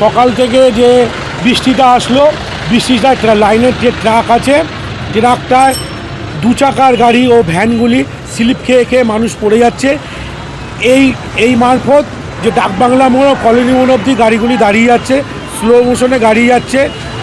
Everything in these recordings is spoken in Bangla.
সকাল থেকে যে বৃষ্টিটা আসলো, বৃষ্টিটা লাইনের যে ট্রাক আছে, ট্রাকটায় দু চাকার গাড়ি ও ভ্যানগুলি স্লিপ খেয়ে খেয়ে মানুষ পড়ে যাচ্ছে। এই এই মারফত যে ডাকবাংলা মোড় কলোনি মোড় অব্দি গাড়িগুলি দাঁড়িয়ে যাচ্ছে স্লো মোশনে গাড়ি যাচ্ছে।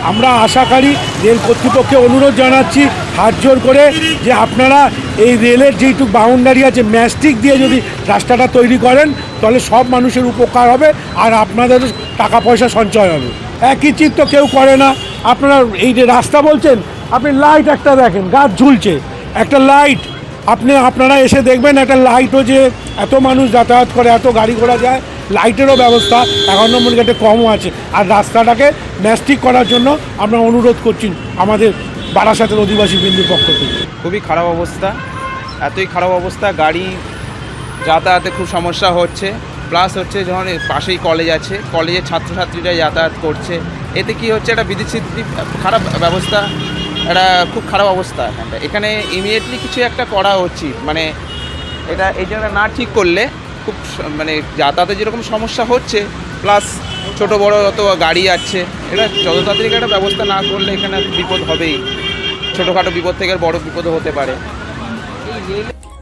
আমরা আশাকারী রেল কর্তৃপক্ষকে অনুরোধ জানাচ্ছি হাত জোর করে যে আপনারা এই রেলের যেইটুক বাউন্ডারি আছে, ম্যাস্টিক দিয়ে যদি রাস্তাটা তৈরি করেন তাহলে সব মানুষের উপকার হবে আর আপনাদের টাকা পয়সা সঞ্চয় হবে। একই চিৎ তো কেউ করে না। আপনারা এই যে রাস্তা বলছেন, আপনি লাইট একটা দেখেন, গাছ ঝুলছে। একটা লাইট আপনি, আপনারা এসে দেখবেন একটা লাইটও যে এত মানুষ যাতায়াত করে, এত গাড়ি ঘোড়া যায় লাইটেরও ব্যবস্থা এখন নম্বর গেটে কমও আছে। আর রাস্তাটাকে ম্যাস্টিক করার জন্য আমরা অনুরোধ করছি আমাদের বারাসাতের অধিবাসী বিন্দুর পক্ষ থেকে। খুবই খারাপ অবস্থা, এতই খারাপ অবস্থা, গাড়ি যাতায়াতে খুব সমস্যা হচ্ছে। প্লাস হচ্ছে যখন পাশেই কলেজ আছে কলেজের ছাত্রছাত্রীরা যাতায়াত করছে। এতে কি হচ্ছে একটা বিদেশি খারাপ ব্যবস্থা, একটা খুব খারাপ অবস্থা। এখানটা এখানে ইমিডিয়েটলি কিছু একটা করা উচিত। মানে এটা এই জায়গাটা না ঠিক করলে খুব মানে যাতায়াতে যেরকম সমস্যা হচ্ছে প্লাস ছোট বড় যত গাড়ি আছে, এটা যত তাড়াতাড়ি একটা ব্যবস্থা না করলে এখানে বিপদ হবেই। ছোটোখাটো বিপদ থেকে বড় বিপদ হতে পারে।